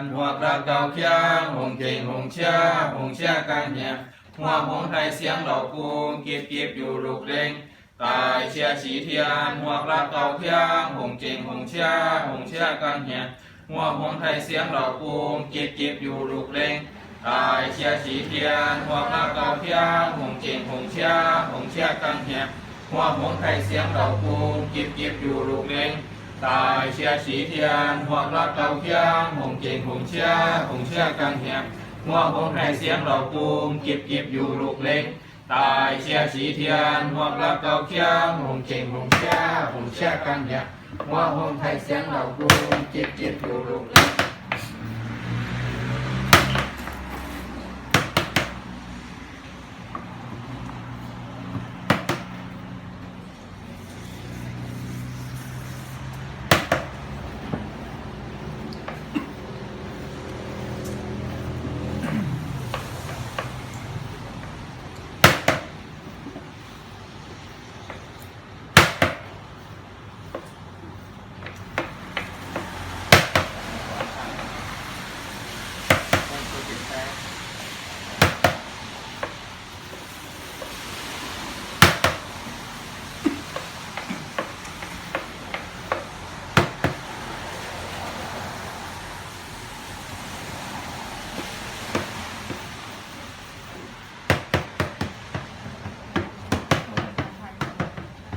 นหัวกระเกาเคียงหงเก่งหงเชี่ยหงเชี่ยกันเหียหัวหงไทยเสียงเหล่ากูเก็บเก็บอยู่ลูกเล็งตายเชียสีเทียนหัวกระเกาเคียงหงเก่งหงเชี่ยหงเชี่ยกันเหียหัวหงไทยเสียงเหล่ากูเก็บเก็บอยู่ลูกเล็งตายเชียสีเทียนหัวกระเกาเคียงหงเก่งหงเชี่ยหงเชี่ยกันเหียหัวหงไทยเสียงเหล่ากูเก็บเก็บอยู่ลูกเร่ง ตายเชียสีเทียนหัวรักเก่าเคียงหงเก่งหงเชียหงเชียกังเหียหัวหงให้เสียงเราปูมเก็บเก็บอยู่ลูกเล็ก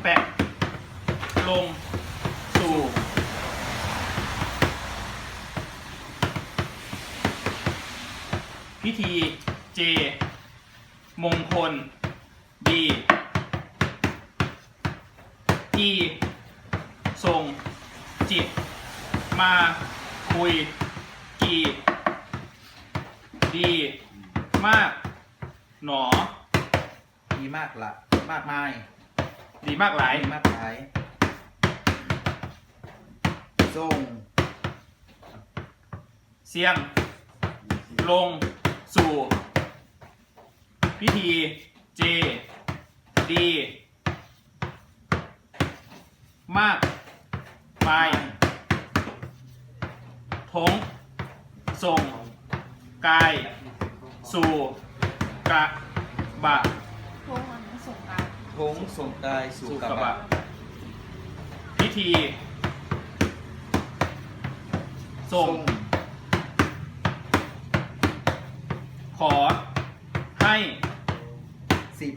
แปะ ลง สู่ พิธี เจ มงคล ดีอี ส่งจิต มาคุยกีดีมาก หนอ ดีมากละมากมายดีมากหลาย ดีมากหลายส่งเสียง ลงสู่ พิธีเจ ดี มาก มายทงส่งกายสู่กระบะโทรมันส่งการทงส่งกายสู่สู่กกระระบะบะพิธีส่งขอให้สิบ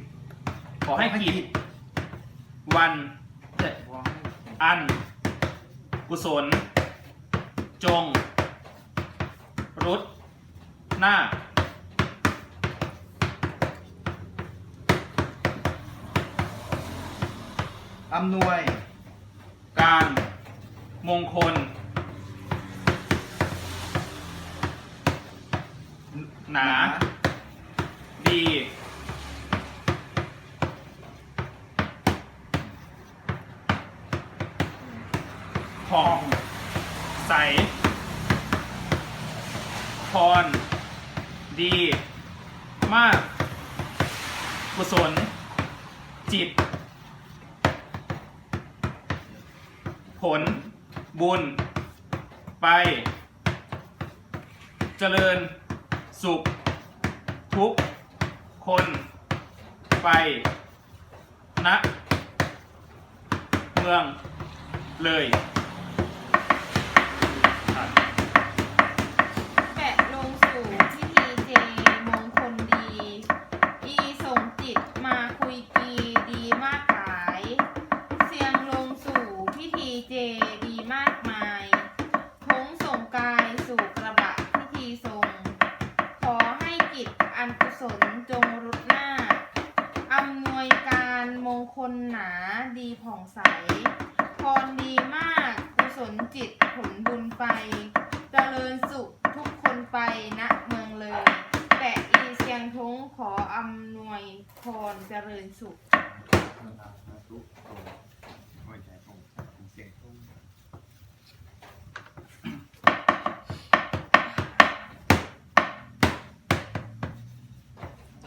ขอให้กิจวัน อัน กุศล จง รุดหน้า อำนวย การ มงคล หนา ดี ผ่อง ใส พร ดี มาก กุศล จิต ผล บุญ ไป เจริญ สุข ทุกคน ไปณเมืองเลย แปะลงสู่พิธีเจมงคลดี อีส่งจิตมาคุยกีดีมากหลาย เสียงลงสู่พิธีเจดีมากมายทงส่งกายสู่กระบะพิธีทรง ขอให้กิจอันกุศลจงรุดหน้า อำนวยการมงคลหนาดีผ่องใส พรดีมากกุศลจิตผลบุญไป เจริญสุขทุกคนไปณเมืองเลย แปะอีเสียงทงขออำนวย พรเจริญสุข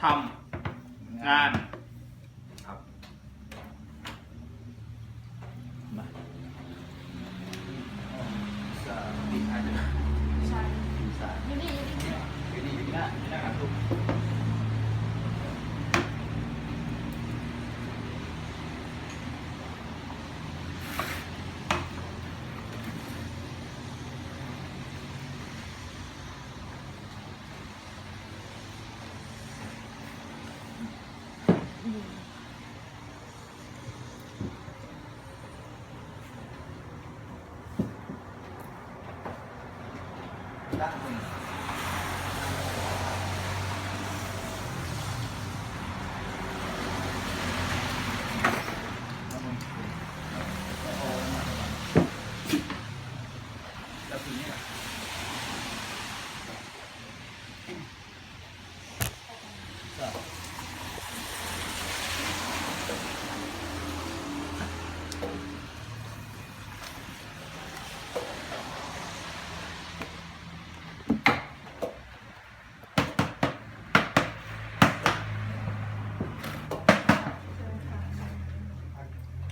ทำ งาน ครับมาสาธิตอาจจะ ใช่ ส อืม ด้านหนึ่ง แล้วทีนี้ล่ะ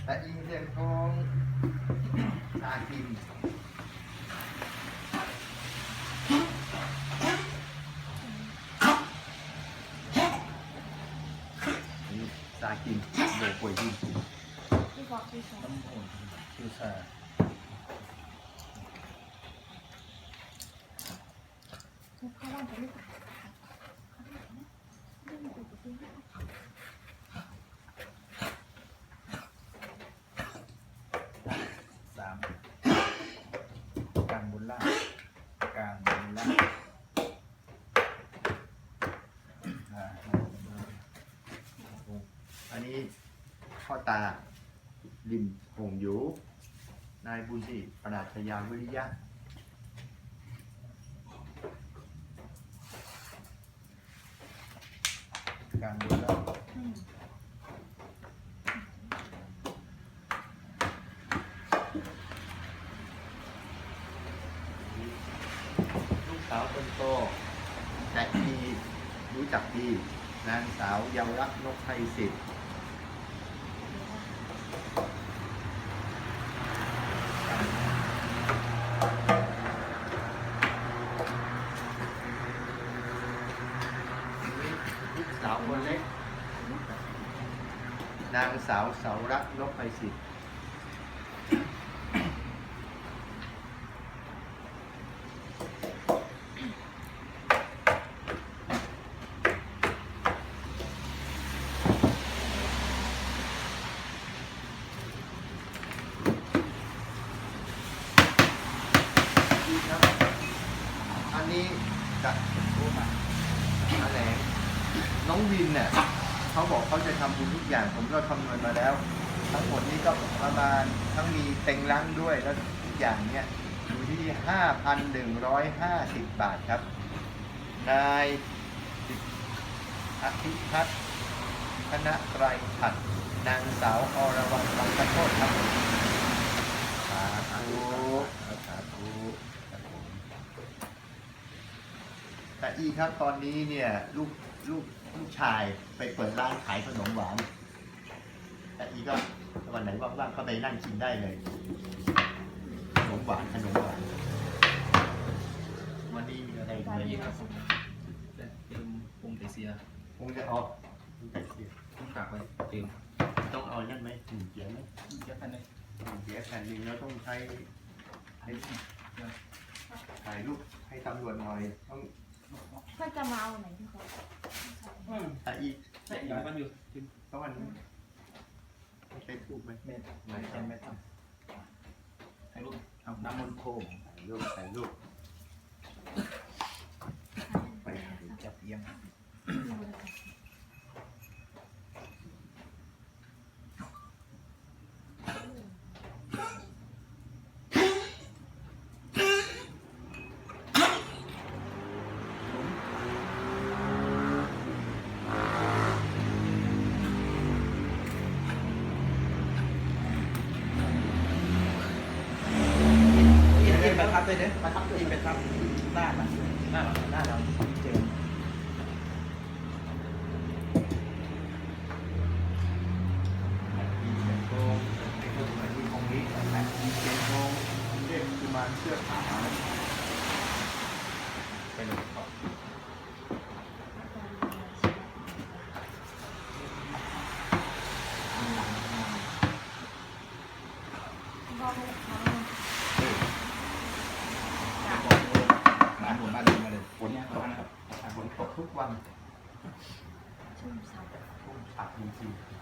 แต่อีเสียงของชาคิมนี่ ชาคิมโบป่วยที่พี่บอกพี่สองน้ำอุ่นคือชาเข้าบ้านไปลูก สามกลางบนล่างกลางบนล่างอ่าอันนี้พ่ อตาริมหงอยู่นายบุญสิปราชญาวิริยะ การบนล่างอืมลูกสาวคนโตแต่ดีรู้จักดี นางสาวเยาวรักษ์นกไทยสิทธิ์ลูกสาวคนเล็ก นางสาวเสา รักษ์นกไทยสิทธิ์ ดีครับ อันนี้จะโอ้มาอะไรน้องวินเนี่ยเขาบอกเขาจะทำบุญทุกอย่าง ผมก็คำนวณมาแล้ว ทั้งหมดนี้ก็ประมาณทั้งมีเต็งลังด้วยแล้วทุกอย่างเนี่ยอยู่ที่ 5,150 บาทครับ นายอธิพัฒน์ค ณะไตรผัดนางสาวอรวรรณบางกะโทษครับสาธุสาธุครับผมแต่อีครับตอนนี้เนี่ยลูกลูกลูกชายไปเปิดร้านขายขนมหวานแต่อีก็วันไหนว่างๆก็ไปนั่งกินได้เลย ขนมหวานขนมหวานวันนี้มีอะไรไหมนี่ครับแต่เติมปรุงแต่เสียคงจะเอาแต่เสีย ต้องกากไปเติมต้องเอานั่นไหมถุงเสียไหมเยอะกันเลยถุงเสียแผ่นหนึ่งแล้วต้องใช้ให้ถ่ายรูปให้ตำรวจหน่อยต้องเพื่อจะมาเอาไหนพี่เขาอืมแต่อีกใช่อยู่กันอยู่เพราะวันนี้ไม่ใช่ทูบไหมไม่ไม่ใช่ไม่ทถ่ายรูปำเอาน้ำมันต์โคมถ่ายรูปถ่ายรูปไปจับเยี่ยม เลยเนี่ยประทับตัวเองประทับหน้ามันหน้าเหราหน้าเราเจอมีเสียงโกงเป็นคนสมัยที่คงนี้แต่มีเสียงโกงเรียกกุมารเสื้อขาวไปเลยครับ บอกให้เขา มาผมมาเลยมาเลยฝน ตกครับฝนตกทุกวันโชชุ่มซับชุ่มฉ่ำจริงๆ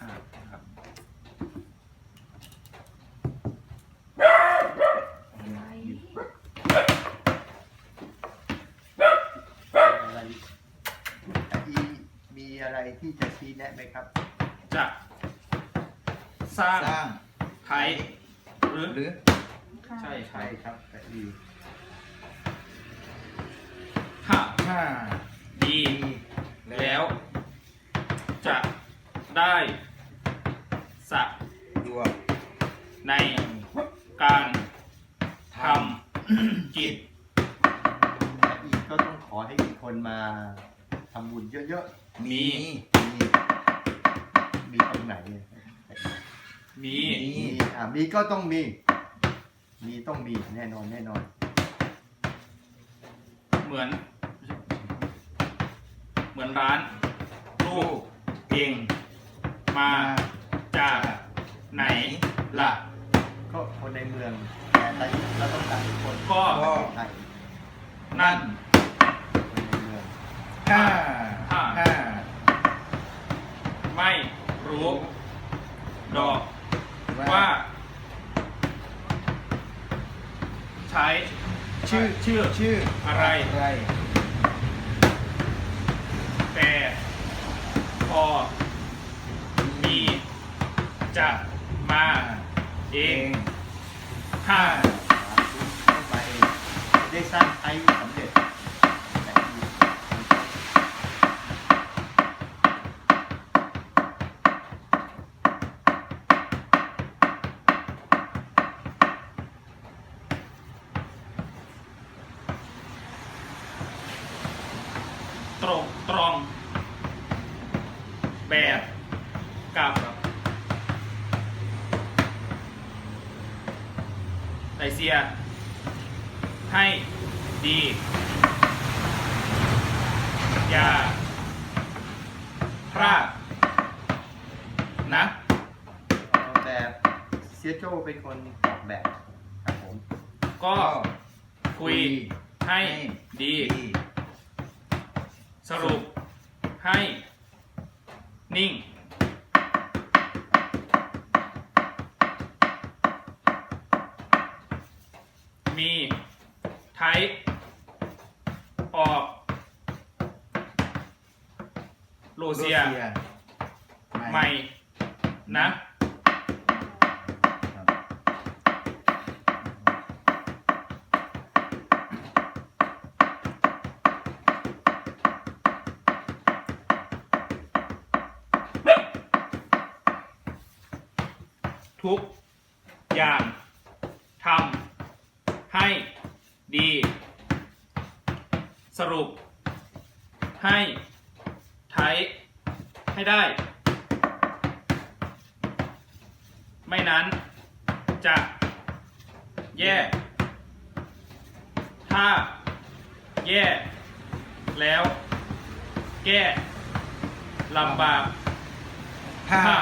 อ่าครับ อะไรอีมี อะไรที่จะชี้แนะไหมครับ จะสร้างสร้างไทยหรือหรือค่ะใช่ครัใช่บครับแต่อีถ้าถ้าดีแล้ว จะได้สะดวงในการทำกิจแต่อีก็ต้องขอให้มีคนมาทำบุญเยอะมีๆ มี มีตรงไหนเนี่ยมี มีอ่ามีก็ต้องมี มีต้องมีแน่นอนแน่นอน เหมือน เหมือนร้าน ลูกเองมาจากไหนล่ะ ก็คนในเมือง แต่ตอนนี้เราต้องการทุกคนก็ใช่นั่นคนในเมืองถ้าถ้าถ้า ไม่รู้ ดอก ว่า ใช้ ชื่อชื่อชื่ออะไร อะไร แต่พอมีจะมาเอเอง งถ้า ต้องไปได้สร้างไทยสำเร็จแต่อี ตรงตรอง แบบกับ ไตเซีย ให้ดี อย่าพลาดนะเอาแบบเซียโจเป็นคนออกแบบครับผม ก็คุยให้ดีดีสรุปให้นิ่ง มี ไทยออกโลเซียใหม่นะครับทุกอย่างทำให้ ดี สรุป ให้ไทยให้ได้ ไม่นั้นจะแย่ ถ้าแย่ แล้ว แก้ลำบากถ้า ถ้า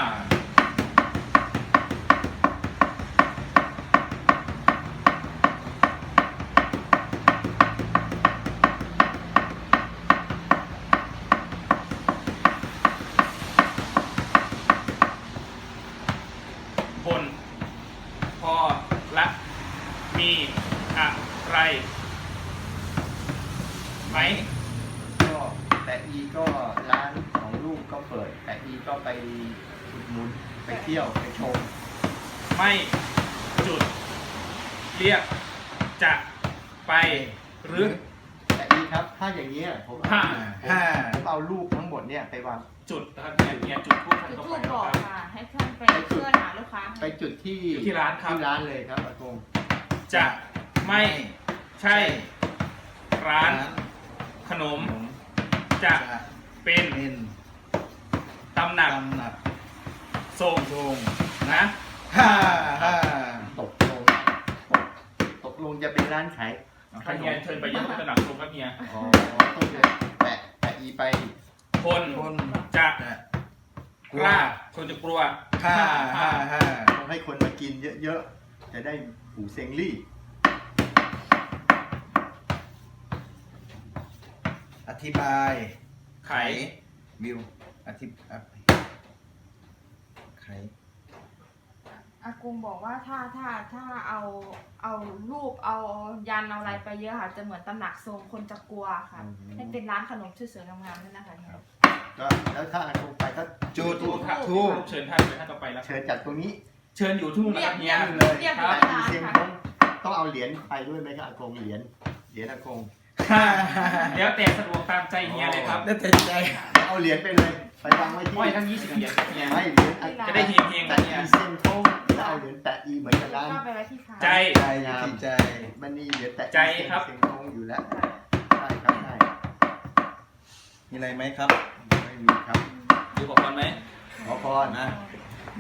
บน พอละ มีอะไร ไหม ก็แต่อีก็ร้านของลูกก็เปิด แต่อีก็ไปอุดหนุน ไปเที่ยวไปชม ไม่จุด เรียกจะไปหรือ แต่อีครับ ถ้าอย่างนี้ยผมถ้าเอาถ้าผมเอาลูกทั้งหมดเนี่ยไปวางจุดนะครับเนี่ยเนี่ยจุดทูบท่านจุดก็ทูไปบแล้วบอกครับ ค่ะ ให้ท่านไปเพื่อนหาลูกค้าไปจุดที่ที่ร้านครับ ที่ร้านเลยครับอากงจะไม่ใช่ร้านร้านขนมขนมจะจะเป็นเป็นตำหนักตำหนัก ทรงทรงนะถ้าถ้าตกลง ตกร้านขายถ้าเฮียเชิญไปเยี่ยมตระหนักชมครับเฮียอ๋อต้องเดินแปะแปะอีไปคนคนจะจะกล้าคนจะกลัวห้าห้าห้าต้องให้คนมากินเยอะๆ จะได้หูเซงลี่ อธิบาย ไขวิวอธิบาย ไขอากุงบอกว่าถ้าถ้าถ้าเอาเอารูปเอายันเอาอะไรไปเยอะค่ะจะเหมือนตำหนักทรงคนจะกลัวค่ะอืมให้เป็นร้านขนมสวยๆงามๆนั่นนะคะเนี่ยก็แล้วถ้าลงไปก็จุดทูบครับทูบเชิญท่านเลยท่านต่อไปแล้วเชิญจากตรงนี้ เชิญอยู่ทุ่งนะเรีคยรักบเฮีเรียยกเลยเรียกครัที่บร้านเซียงค่ะคงต้องเอาเหรียญไปด้วยไหมครับอากงเหรียญเหรียญอากงห้าแล้วแต่สะดวกตามใจเฮียเลยครับแล้วแต่ใจเอาเหรียญไปเลย ไปวางไว้ที่ห้อยทั้ง20เหรียญครับเฮียไม่เหรียญจะได้เฮงๆแปะนะเฮีอียเซียงคงแล้วเอาเหรียญแปะอีเหมือนกันร้านก็ไปไว้ที่ขาใจ ใจที่ใจ มันมีเหรียญแปะอีใจครับเซียงคงอยู่แล้วได้ครับได้มีอะไรไหมครับ ไม่มีครับ ดูก่อนไหมขอพรนะ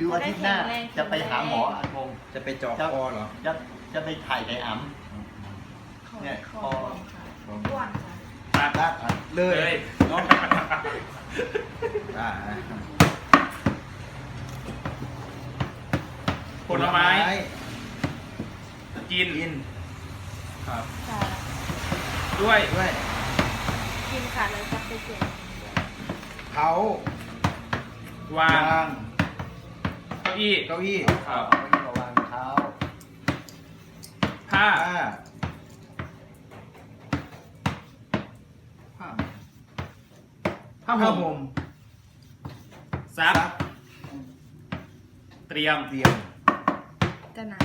ดูอาทิตย์หน้าจะไปหาหมออากงจะไปเจาะคอเหรอจะจะไปถ่ายไก่อ๋ขอเนี่ยขอพอค่ะอ้วนค่ะ ตัด ตัดเลเลยยเนาะ อ่าผลไม้ กิน กินครับ ค่ะ ด้วย ด้วยกินค่ะเลยจะไปเก็บเผาวางวางเก้าอี้ เก้าอี้ำเอาไว้มาวางเท้าผ้า ผ้าผ้าผ้าผ้าห่มห่ม ซักเตรียม เตรียมจะหนา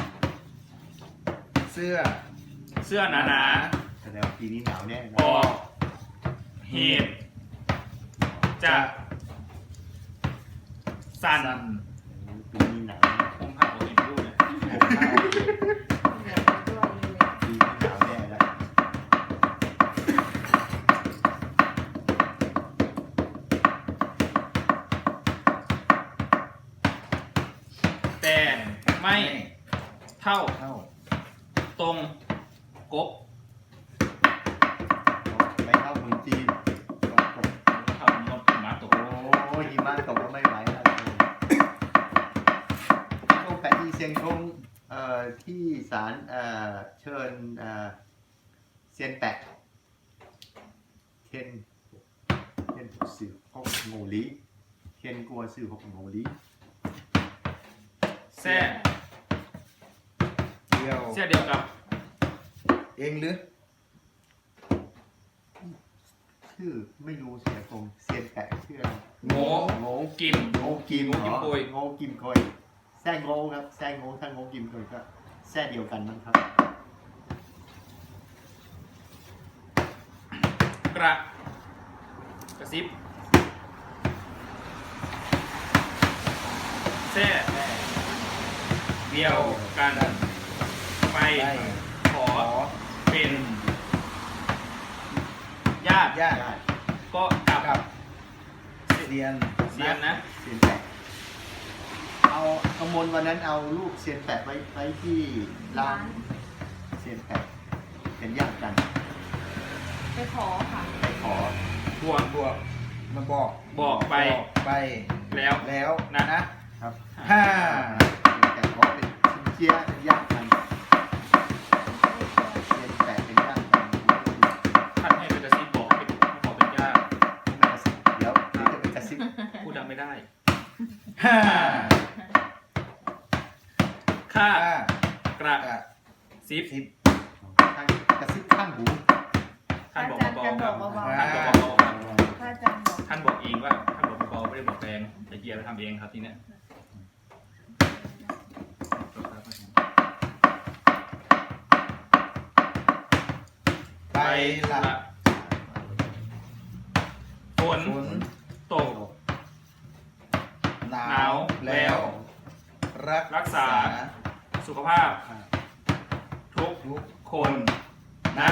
เสื้อเสื้อหนาแสดงว่าปีนี้หนาวแน่ๆนะออกเหตุจะสั่นสั่นปีนี้หนาวคงผ้าโอเห็นรูปเลย ผม ไม่เท่าเท่าตรงกบไม่เข้าเมืองจีนตกตกเท่าหมดหมาตกโอ้ยหิมะตกก็ไม่ไหวแล้วโอ้แปะอีเซียงคงเอ่อที่ศาลเอ่อเชิญเอ่อเซียนแปะเทียนเทียนสื่อพกโงลีเทียนกลัวสื่อพกโงลีแซ่เดียว เสื้อเดียวกับเองหรือชื่อไม่รู้เสียคงเซียนแปะชื่ออะไรโง่โงกิมโงกิมเหรอโงกิมโกยโงกิมโกยแซ่โงครับแซ่โงถ้าโงกิมโกยก็แซ่เดียวกันมั้งครับ กระกระซิบแซ่เดียวกัน ไปไปขอขอเป็นญาติญาติได้ก็กลับกับเซียนเสียนนะเซียนแปะเอากมลวันนั้นเอารูปเซียนแปะไว้ไว้ที่ร้านเซียนแปะเป็นญาติกัน ไปขอค่ะไปขอบวกบวกมาบอกบอกไปบอกไปแล้วแล้วนะครับห้าเซียนแปะขอเป็นชินเจียเซิบสิบข้างกระซิบข้างหูท่านบอกเบาๆครับท่านบอกเบาๆท่านบอกเบาๆครับพระอาจารย์บอกท่านบอกเองว่าท่านบอกเบาๆไม่ได้บอกแรงแต่เกียร์ไปทำเองครับทีเนี้ยไปละฝนฝนตกหนาหนาววแล้วรักรักษา สุขภาพ ทุกทุกคนนะ